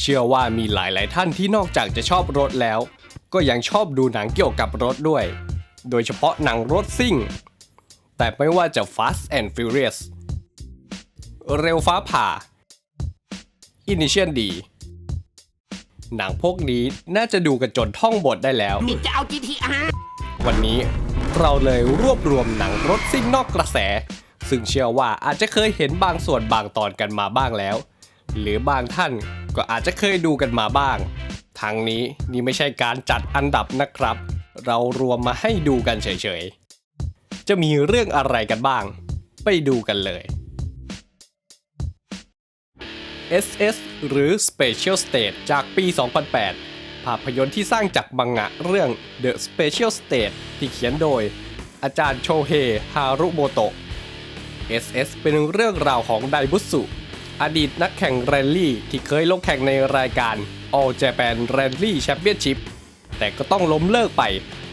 เชื่อว่ามีหลายๆท่านที่นอกจากจะชอบรถแล้ว ก็ยังชอบดูหนังเกี่ยวกับรถด้วย โดยเฉพาะหนังรถซิ่ง แต่ไม่ว่าจะ Fast and Furious เร็วฟ้าผ่า Initial D หนังพวกนี้น่าจะดูกันจนท่องบทได้แล้วนี่จะเอา GTR วันนี้เราเลยรวบรวมหนังรถซิ่งนอกกระแส ซึ่งเชื่อว่าอาจจะเคยเห็นบางส่วนบางตอนกันมาบ้างแล้ว หรือบางท่าน ก็อาจจะเคยดูกันมาบ้าง ทางนี้นี่ไม่ใช่การจัดอันดับนะครับ เรารวมมาให้ดูกันเฉยๆ จะมีเรื่องอะไรกันบ้าง ไปดูกันเลย SS หรือ Special State จากปี 2008 ภาพยนตร์ที่สร้างจากมังงะเรื่อง The Special State ที่เขียนโดย อาจารย์โชเฮ ฮารุโมโตะ SS เป็นเรื่องราวของไดบุสุ อดีตนักแข่งแรลลี่ที่เคยลงแข่งในรายการ All Japan Rally Championship แต่ก็ต้องล้มเลิกไป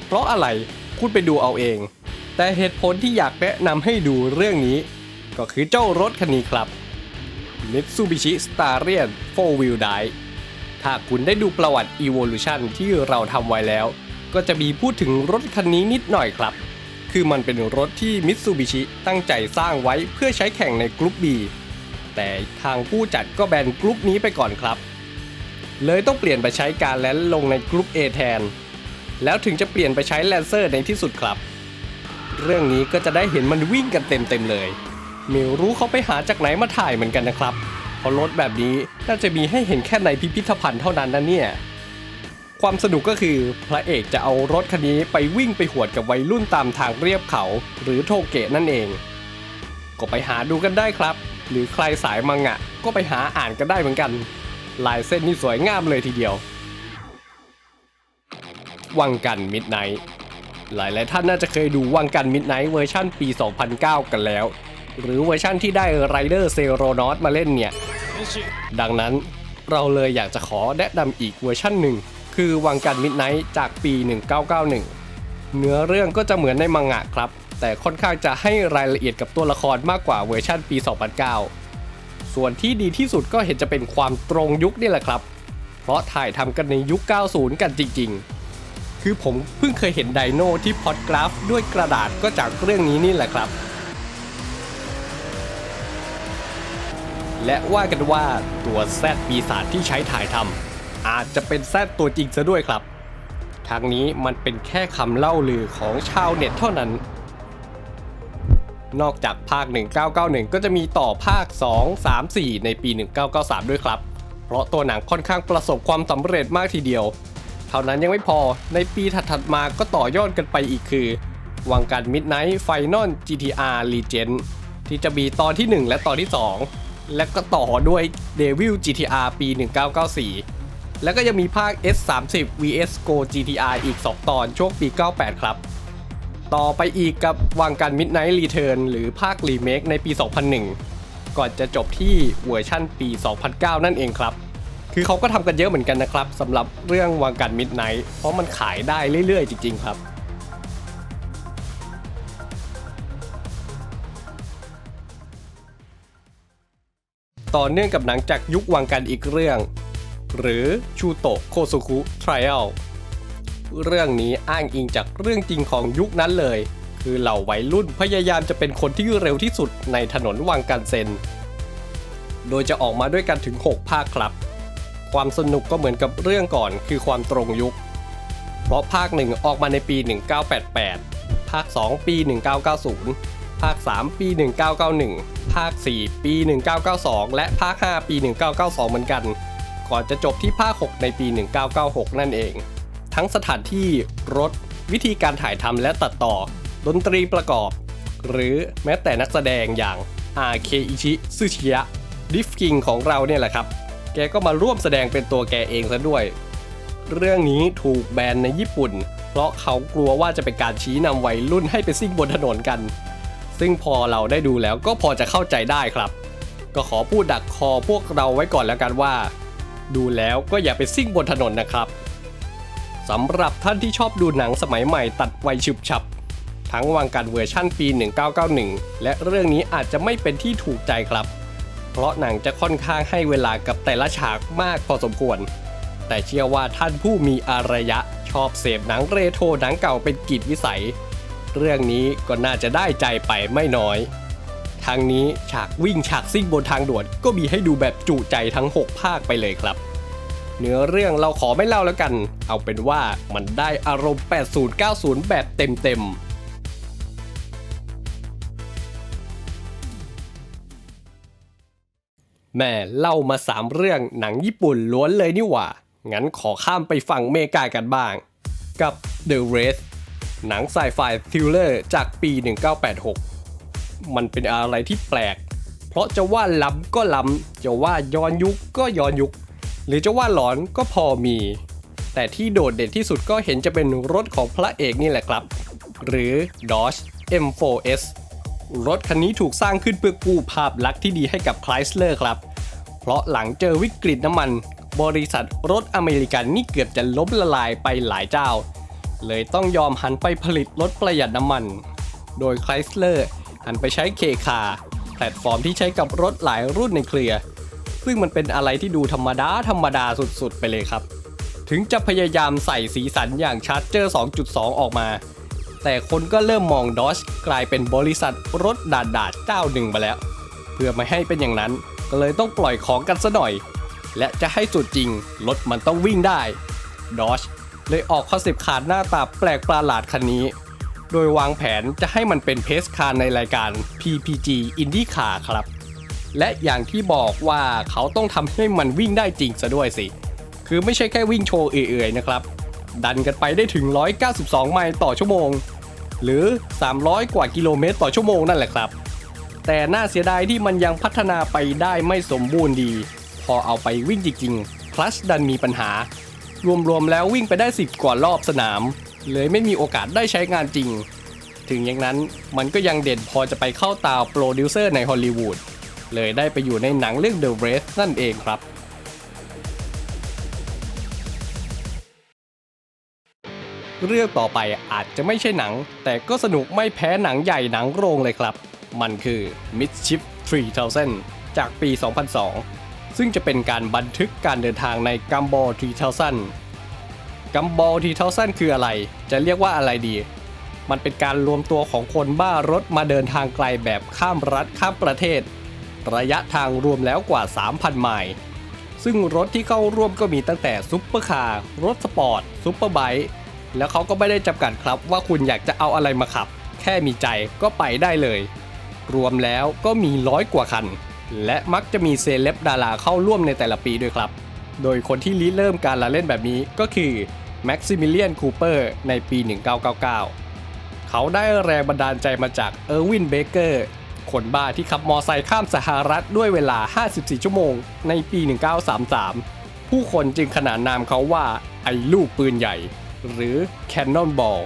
เพราะอะไรคุณไปดูเอาเอง แต่เหตุผลที่อยากแนะนำให้ดูเรื่องนี้ ก็คือเจ้ารถคันนี้ครับ Mitsubishi Starion 4 Wheel Drive ถ้าคุณได้ดูประวัติ Evolution ที่เราทำไว้แล้ว ก็จะมีพูดถึงรถคันนี้นิดหน่อยครับ คือมันเป็นรถที่ Mitsubishi ตั้งใจสร้างไว้เพื่อใช้แข่งในกรุ๊ป B แต่ทางผู้จัดก็แบนกรุ๊ปนี้ไปก่อนครับ เลยต้องเปลี่ยนไปใช้การแลนลงในกรุ๊ป A แทน แล้วถึงจะเปลี่ยนไปใช้แลนเซอร์ในที่สุดครับ เรื่องนี้ก็จะได้เห็นมันวิ่งกันเต็มๆเลยไม่รู้เขาไปหาจากไหนมาถ่ายเหมือนกันนะครับเพราะรถแบบนี้น่าจะมีให้เห็นแค่ในพิพิธภัณฑ์เท่านั้นนะเนี่ยความสนุกก็คือพระเอกจะเอารถคันนี้ไปวิ่งไปหวดกับวัยรุ่นตามทางเรียบเขา หรือโทเกะนั่นเอง ก็ไปหาดูกันได้ครับ หรือใครสายมังงะ ก็ไปหาอ่านกันได้เหมือนกัน ลายเส้นนี่สวยงามเลยทีเดียว วังกันมิดไนท์หลายๆท่านน่าจะเคยดูวังกันมิดไนท์เวอร์ชั่นปี 2009 กันแล้ว หรือเวอร์ชั่นที่ได้ไรเดอร์เซโรนอสมาเล่นเนี่ย ดังนั้นเราเลยอยากจะขอแนะนำอีกเวอร์ชั่นหนึ่ง คือวังกันมิดไนท์จากปี 1991 เนื้อเรื่องก็จะเหมือนในมังงะครับ แต่ค่อนข้างจะให้รายละเอียดกับตัวละครมากกว่าเวอร์ชั่นปี 2009 ส่วนที่ดีที่สุดก็เห็นจะเป็นความตรงยุคนี่แหละครับ เพราะถ่ายทำกันในยุค 90 กันจริง ๆ คือผมเพิ่งเคยเห็นไดโนที่พอดกราฟด้วยกระดาษก็จากเรื่องนี้นี่แหละครับ และว่ากันว่าตัวแซดปีศาจที่ใช้ถ่ายทำอาจจะเป็นแซดตัวจริงซะด้วยครับทางนี้มันเป็นแค่คำเล่าลือของชาวเน็ตเท่านั้น นอกจากภาค 1991 ก็จะมีต่อภาค 2 3 4 ในปี 1993 ด้วยครับ เพราะตัวหนังค่อนข้างประสบความสำเร็จมากทีเดียว เท่านั้นยังไม่พอในปีถัดๆมาก็ต่อยอดกันไปอีกคือวังการ Midnight Final GTR Legend ที่จะมีตอนที่ 1 และตอนที่ 2 และก็ต่อด้วย Devil GTR ปี 1994 แล้วก็ยังมีภาค S30 vs Go GTR อีก 2 ตอนช่วงปี 98 ครับ ต่อไปอีกกับวังการ Midnight Return หรือภาครีเมคในปี 2001 ก่อนจะจบที่เวอร์ชั่นปี 2009 นั่นเองครับ คือเขาก็ทำกันเยอะเหมือนกันนะครับสำหรับเรื่องวังการ Midnight เพราะมันขายได้เรื่อยๆ จริง ๆ ครับต่อเนื่องกับหนังจากยุควังกันอีกเรื่อง หรือชูโตโคซุคุทริอัล เรื่องนี้อ้างอิงจากเรื่องจริงของยุคนั้นเลย คือเหล่าวัยรุ่นพยายามจะเป็นคนที่เร็วที่สุดในถนนวังกันเซน โดยจะออกมาด้วยกันถึง 6 ภาคครับ ความสนุกก็เหมือนกับเรื่องก่อนคือความตรงยุค เพราะภาค 1 ออกมาในปี 1988 ภาค 2 ปี 1990 ภาค 3 ปี 1991 ภาค 4 ปี 1992 และภาค 5 ปี 1992 เหมือนกันก่อนจะจบที่ภาค 6 ในปี 1996 นั่นเอง ทั้งสถานที่รถ วิธีการถ่ายทำและตัดต่อ ดนตรีประกอบ หรือแม้แต่นักแสดงอย่างอาเคอิชิซึชิยะดิฟกิงของเราเนี่ยแหละครับ แกก็มาร่วมแสดงเป็นตัวแกเองซะด้วย เรื่องนี้ถูกแบนในญี่ปุ่น เพราะเขากลัวว่าจะเป็นการชี้นำวัยรุ่นให้ไปซิ่งบนถนนกัน ซึ่งพอเราได้ดูแล้วก็พอจะเข้าใจได้ครับ ก็ขอพูดดักคอพวกเราไว้ก่อนแล้วกันว่า ดูแล้วก็อย่าไปซิ่งบนถนนนะครับ สำหรับท่านที่ชอบดูหนังสมัยใหม่ตัดไวฉุบฉับ ทั้งวางการเวอร์ชั่นปี 1991 และเรื่องนี้อาจจะไม่เป็นที่ถูกใจครับ เพราะหนังจะค่อนข้างให้เวลากับแต่ละฉากมากพอสมควร แต่เชื่อว่าท่านผู้มีอารยะชอบเสพหนังเรโทรหนังเก่าเป็นกิจวิสัย เรื่องนี้ก็น่าจะได้ใจไปไม่น้อยทางนี้ฉากวิ่งฉากซิ่งบนทางด่วนก็มีให้ดูแบบจุใจทั้ง 6 ภาคไปเลยครับ เนื้อเรื่องเราขอไม่เล่าแล้วกัน เอาเป็นว่ามันได้อารมณ์ 80-90 แบบเต็มๆแม่เล่ามาสามเรื่องหนังญี่ปุ่นล้วนเลยนี่หว่า งั้นขอข้ามไปฝั่งเมกากันบ้าง กับ The Race หนังไซไฟทริลเลอร์จากปี 1986 มันเป็นอะไรที่แปลก เพราะจะว่าล้ำก็ล้ำ จะว่าย้อนยุคก็ย้อนยุค หรือจะว่าหลอนก็พอมี แต่ที่โดดเด่นที่สุดก็เห็นจะเป็นรถของพระเอกนี่แหละครับ หรือ Dodge M4S รถคันนี้ถูกสร้างขึ้นเพื่อกู้ภาพลักษณ์ที่ดีให้กับ Chrysler ครับ เพราะหลังเจอวิกฤตน้ำมัน บริษัทรถอเมริกันนี่เกือบจะล้มละลายไปหลายเจ้า เลยต้องยอมหันไปผลิตรถประหยัดน้ำมัน โดย Chrysler หันไปใช้เคคาแพลตฟอร์มที่ใช้กับรถหลายรุ่นในเครือ ซึ่งมันเป็นอะไรที่ดูธรรมดาธรรมดาสุดๆ ไปเลยครับ ถึงจะพยายามใส่สีสันอย่างชาร์จเจอร์ 2.2 ออกมา แต่คนก็เริ่มมองดอ g กลายเป็นบริษัทรถดาดดาดๆเจ้าหนึ่งไปแล้ว เพื่อไม่ให้เป็นอย่างนั้นก็เลยต้องปล่อยของกันซะหน่อย และจะให้สุดจริงรถมันต้องวิ่งได้ดอ g เลยออกคอนเซปต์ขาดหน้าตาแปลกประหลาดคันนี้โดยวางแผนจะให้มันเป็นเพสคาร์ในรายการ PPG Indy Car ครับ และอย่างที่บอกว่าเขาต้องทำให้มันวิ่งได้จริงซะด้วยสิ คือไม่ใช่แค่วิ่งโชว์เอื่อยๆนะครับ ดันกันไปได้ถึง 192 ไมล์ต่อชั่วโมง หรือ 300 กว่ากิโลเมตรต่อชั่วโมงนั่นแหละครับ แต่น่าเสียดายที่มันยังพัฒนาไปได้ไม่สมบูรณ์ดี พอเอาไปวิ่งจริงๆคลัชดันมีปัญหา รวมๆแล้ววิ่งไปได้ 10 กว่ารอบสนาม เลยไม่มีโอกาสได้ใช้งานจริง ถึงอย่างนั้นมันก็ยังเด่นพอจะไปเข้าตาโปรดิวเซอร์ในฮอลลีวูด เลยได้ไปอยู่ในหนังเรื่อง The Race นั่นเองครับเรื่องต่อไปอาจจะไม่ใช่หนัง แต่ก็สนุกไม่แพ้หนังใหญ่หนังโรงเลยครับ มันคือ Midship 3000 จากปี 2002 ซึ่งจะเป็นการบันทึกการเดินทางใน Gumball 3000 Gumball 3000 คืออะไร จะเรียกว่าอะไรดี มันเป็นการรวมตัวของคนบ้ารถมาเดินทางไกลแบบข้ามรัฐข้ามประเทศ ระยะทางรวมแล้วกว่า 3,000 ไมล์ ซึ่งรถที่เข้าร่วมก็มีตั้งแต่ซุปเปอร์คาร์ รถสปอร์ต ซุปเปอร์ไบค์ แล้วเขาก็ไม่ได้จำกัดครับว่าคุณอยากจะเอาอะไรมาขับ แค่มีใจก็ไปได้เลย รวมแล้วก็มีร้อยกว่าคัน และมักจะมีเซเลบดาราเข้าร่วมในแต่ละปีด้วยครับ โดยคนที่ริเริ่มการละเล่นแบบนี้ก็คือแม็กซิมิเลียน คูเปอร์ ในปี 1999 เขาได้แรงบันดาลใจมาจากเออร์วิน เบเกอร์ คนบ้าที่ขับมอไซค์ข้ามสหรัฐด้วยเวลา 54 ชั่วโมง ในปี 1933 ผู้คนจึงขนานนามเขาว่า ไอ้ลูกปืนใหญ่ หรือ Cannonball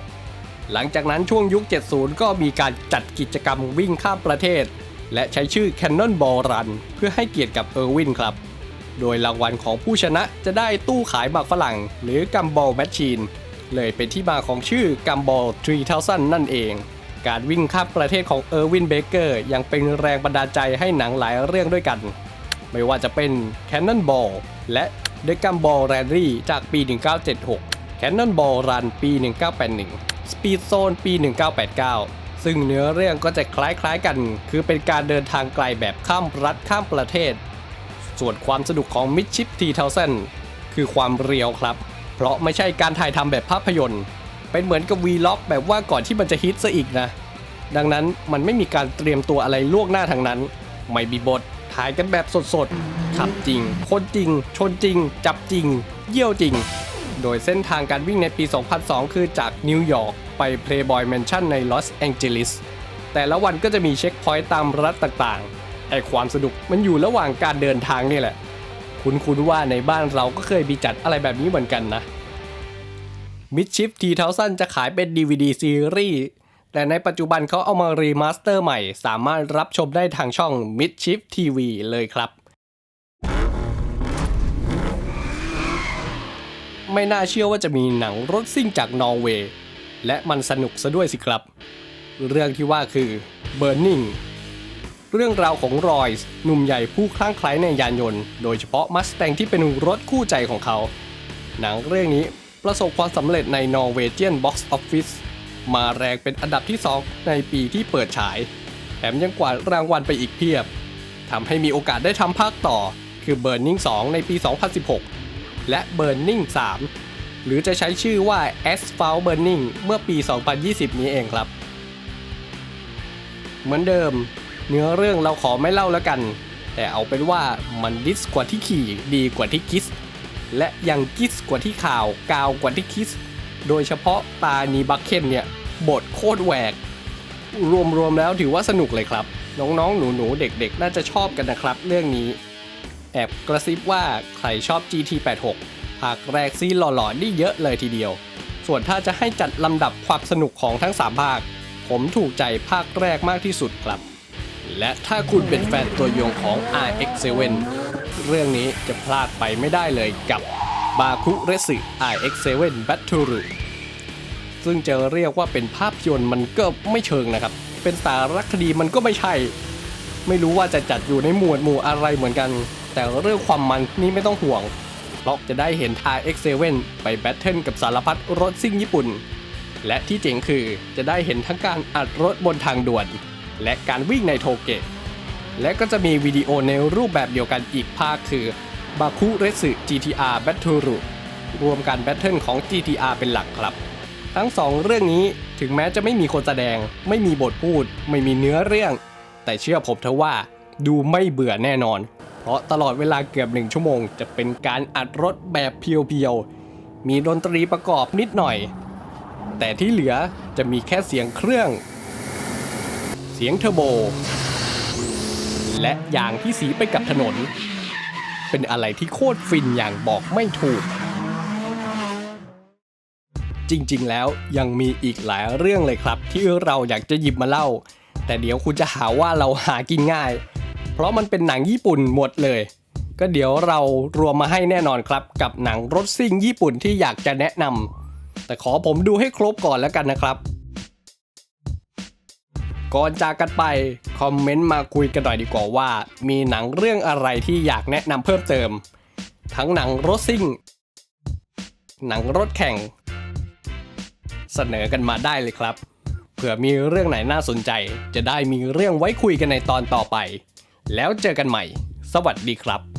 หลังจากนั้นช่วงยุค 70 ก็มีการจัดกิจกรรมวิ่งข้ามประเทศ และใช้ชื่อ Cannonball Run เพื่อให้เกียรติกับเออร์วินครับ โดยรางวัลของผู้ชนะจะได้ตู้ขายหมากฝรั่ง หรือกัมบอลแมชชีนเลยเป็นที่มาของชื่อกัมบอล3000 นั่นเอง การวิ่งข้ามประเทศของเออร์วินเบเกอร์ยังเป็นแรงบันดาลใจให้หนังหลายเรื่องด้วยกัน ไม่ว่าจะเป็น Cannonball และ The Gumball Rally จากปี 1976 Cannonball Run ปี 1981 Speed Zone ปี 1989 ซึ่งเนื้อเรื่องก็จะคล้ายๆกัน คือเป็นการเดินทางไกลแบบข้ามรัฐข้ามประเทศ ส่วนความสนุกของ Midship 3000 คือความเรียวครับ เพราะไม่ใช่การถ่ายทำแบบภาพยนตร์ เป็นเหมือนกับ Vlog แบบว่าก่อนที่มันจะฮิตซะอีกนะ ดังนั้นมันไม่มีการเตรียมตัวอะไรล่วงหน้าทางนั้น ไม่มีบท ถ่ายกันแบบสดๆขับจริง คนจริง ชนจริง จับจริง เยี่ยวจริง โดยเส้นทางการวิ่งในปี 2002 คือจากนิวยอร์กไป Playboy Mansion ในลอสแองเจลิสแต่ละวันก็จะมีเช็คพอยต์ตามรัฐต่างๆไอความสนุกมันอยู่ระหว่างการเดินทางนี่แหละ คุ้นๆว่าในบ้านเราก็เคยมีจัดอะไรแบบนี้เหมือนกันนะ มิดชิฟทีเทาซันจะขายเป็น DVD ซีรีส์แต่ในปัจจุบันเขาเอามารีมาสเตอร์ใหม่ สามารถรับชมได้ทางช่อง Midship TV เลยครับ ไม่น่าเชื่อว่าจะมีหนังรถซิ่งจากนอร์เวย์และมันสนุกซะด้วยสิครับ เรื่องที่ว่าคือ Burning เรื่องราวของรอยส์หนุ่มใหญ่ผู้คลั่งไคล้ในยานยนต์ โดยเฉพาะมัสแตงที่เป็นรถคู่ใจของเขา หนังเรื่องนี้ ประสบความสำเร็จใน Norwegian Box Office มาแรงเป็นอันดับที่ 2 ในปีที่เปิดฉาย แถมยังกวาดรางวัลไปอีกเพียบทำให้มีโอกาสได้ทำภาคต่อ คือ Burning 2 ในปี 2016 และ Burning 3 หรือจะใช้ชื่อว่า Asphalt Burning เมื่อปี 2020 นี้เองครับ เหมือนเดิม เนื้อเรื่องเราขอไม่เล่าแล้วกัน แต่เอาเป็นว่ามันดิสกว่าที่ขี่ดีกว่าที่คิส และยังกิสกว่าที่ข่าวกาวกว่าที่คิส โดยเฉพาะตานีบักเคนเนี่ยบทโคตรแหวก รวมๆแล้วถือว่าสนุกเลยครับ น้องๆ หนูๆ เด็กๆ น่าจะชอบกันนะครับ เรื่องนี้ แอบกระซิบว่าใครชอบ GT86 ภาคแรกซีหล่อๆนี่เยอะเลยทีเดียว ส่วนถ้าจะให้จัดลำดับความสนุกของทั้ง 3 ภาค ผมถูกใจภาคแรกมากที่สุดครับ และถ้าคุณเป็นแฟนตัวยงของ RX7 เรื่องนี้จะพลาดไปไม่ได้เลยกับบาคุเรสึ RX7 Battle ซึ่งจะเรียกว่าเป็นภาพยนตร์มันก็ไม่เชิงนะครับ เป็นสารคดีมันก็ไม่ใช่ ไม่รู้ว่าจะจัดอยู่ในหมวดหมู่อะไรเหมือนกัน แต่เรื่องความมันนี่ไม่ต้องห่วงเพราะจะได้เห็น RX7 ไปแบทเทิลกับสารพัดรถซิ่งญี่ปุ่น และที่เจ๋งคือจะได้เห็นทั้งการอัดรถบนทางด่วน และการวิ่งในโทเกะ และก็จะมีวิดีโอในรูปแบบเดียวกันอีกภาคคือบาคุเรสึ GTR Battle รวมการแบทเทิลของ GTR เป็นหลักครับ ทั้งสองเรื่องนี้ถึงแม้จะไม่มีคนแสดง ไม่มีบทพูด ไม่มีเนื้อเรื่อง แต่เชื่อผมเถอะว่าดูไม่เบื่อแน่นอน เพราะตลอดเวลาเกือบหนึ่งชั่วโมง จะเป็นการอัดรถแบบเพียวๆ มีดนตรีประกอบนิดหน่อย แต่ที่เหลือจะมีแค่เสียงเครื่อง เสียงเทอร์โบ และยางที่สีไปกับถนน เป็นอะไรที่โคตรฟินอย่างบอกไม่ถูก จริงๆแล้วยังมีอีกหลายเรื่องเลยครับ ที่เราอยากจะหยิบมาเล่า แต่เดี๋ยวคุณจะหาว่าเราหากินง่าย เพราะมันเป็นหนังญี่ปุ่นหมดเลย ก็เดี๋ยวเรารวมมาให้แน่นอนครับ กับหนังรถซิ่งญี่ปุ่นที่อยากจะแนะนำแต่ขอผมดูให้ครบก่อนแล้วกันนะครับ ก่อนจากกันไป คอมเมนต์มาคุยกันหน่อยดีกว่าว่า มีหนังเรื่องอะไรที่อยากแนะนำเพิ่มเติม ทั้งหนังรถซิ่ง หนังรถแข่ง เสนอกันมาได้เลยครับ เผื่อมีเรื่องไหนน่าสนใจ จะได้มีเรื่องไว้คุยกันในตอนต่อไป แล้วเจอกันใหม่ สวัสดีครับ